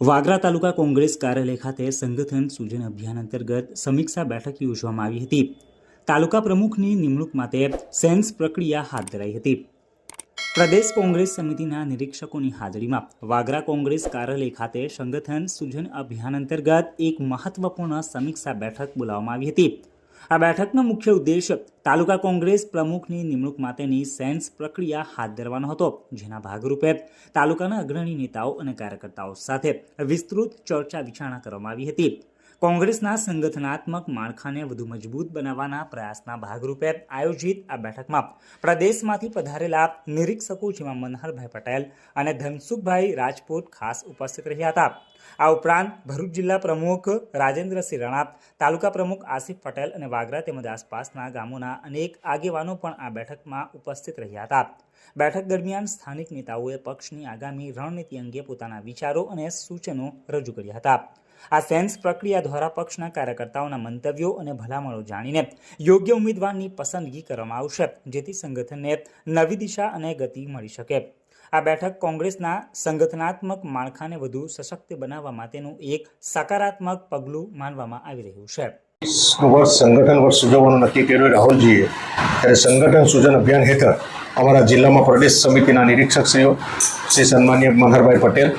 વાગરા તાલુકા કોંગ્રેસ કાર્યાલય ખાતે સંગઠન સૂજન અભિયાન અંતર્ગત સમીક્ષા બેઠક યોજવામાં આવી હતી. તાલુકા પ્રમુખની નિમણૂક માટે સેન્સ પ્રક્રિયા હાથ ધરાઈ હતી. પ્રદેશ કોંગ્રેસ સમિતિના નિરીક્ષકોની હાજરીમાં વાગરા કોંગ્રેસ કાર્યાલય ખાતે સંગઠન સૂજન અભિયાન અંતર્ગત એક મહત્વપૂર્ણ સમીક્ષા બેઠક બોલાવવામાં આવી હતી. આ બેઠકનો મુખ્ય ઉદ્દેશ તાલુકા કોંગ્રેસ પ્રમુખની નિમણૂક માટેની સેન્સ પ્રક્રિયા હાથ ધરવાનો હતો, જેના ભાગરૂપે તાલુકાના અગ્રણી નેતાઓ અને કાર્યકર્તાઓ સાથે વિસ્તૃત ચર્ચા વિચારણા કરવામાં આવી હતી. કોંગ્રેસના સંગઠનાત્મક માળખાને વધુ મજબૂત બનાવવાના પ્રયાસના ભાગરૂપે આયોજિત આ બેઠકમાં પ્રદેશમાંથી પધારેલા નિરીક્ષકો જેમાં મનહરભાઈ પટેલ અને ધનસુખભાઈ રાજપૂત ખાસ ઉપસ્થિત રહ્યા હતા. આ ઉપરાંત ભરૂચ જિલ્લા પ્રમુખ રાજેન્દ્રસિંહ રણા તાલુકા પ્રમુખ આસિફ પટેલ અને વાગરા તેમજ આસપાસના ગામોના અનેક આગેવાનો પણ આ બેઠકમાં ઉપસ્થિત રહ્યા હતા. બેઠક દરમિયાન સ્થાનિક નેતાઓએ પક્ષની આગામી રણનીતિ અંગે પોતાના વિચારો અને સૂચનો રજૂ કર્યા હતા. આ સેન્સ પ્રક્રિયા દ્વારા પક્ષના કાર્યકર્તાઓના મંતવ્યો અને ભલામણો જાણીને યોગ્ય ઉમેદવારની પસંદગી કરવામાં આવશે, જેથી સંગઠનને નવી દિશા અને ગતિ મળી શકે. આ બેઠક કોંગ્રેસના સંગઠનાત્મક માળખાને વધુ સશક્ત બનાવવા માટેનું એક સકારાત્મક પગલું માનવામાં આવી રહ્યું છે. વર્ષ સંગઠન વર્ષ ઉજવવાનું નક્કી કર્યું રાહુલજીએ. ત્યારે સંગઠન સૂચન અભિયાન હેઠળ અમારા જિલ્લામાં પ્રદેશ સમિતિના નિરીક્ષકશ્રીઓ શ્રી સન્માનીય મનહરભાઈ પટેલ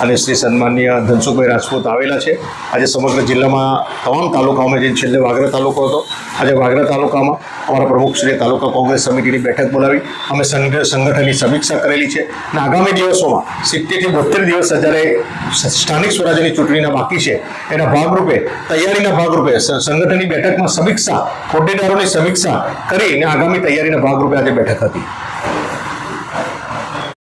અને શ્રી સન્માનીય ધનસુખભાઈ રાજપૂત આવેલા છે. આજે સમગ્ર જિલ્લામાં તમામ તાલુકાઓમાં જે છેલ્લે વાગરા તાલુકો હતો, આજે વાગરા તાલુકામાં અમારા પ્રમુખશ્રીએ તાલુકા કોંગ્રેસ સમિતિની બેઠક બોલાવી, અમે સંગ- સંગઠનની સમીક્ષા કરેલી છે અને આગામી દિવસોમાં સિત્તેરથી બોતેર દિવસ જ્યારે સ્થાનિક સ્વરાજ્યની ચૂંટણીના બાકી છે. એના ભાગરૂપે, તૈયારીના ભાગરૂપે સંગઠનની બેઠકમાં સમીક્ષા હોદ્દેદારોની સમીક્ષા કરીને આગામી તૈયારીના ભાગરૂપે આજે બેઠક હતી.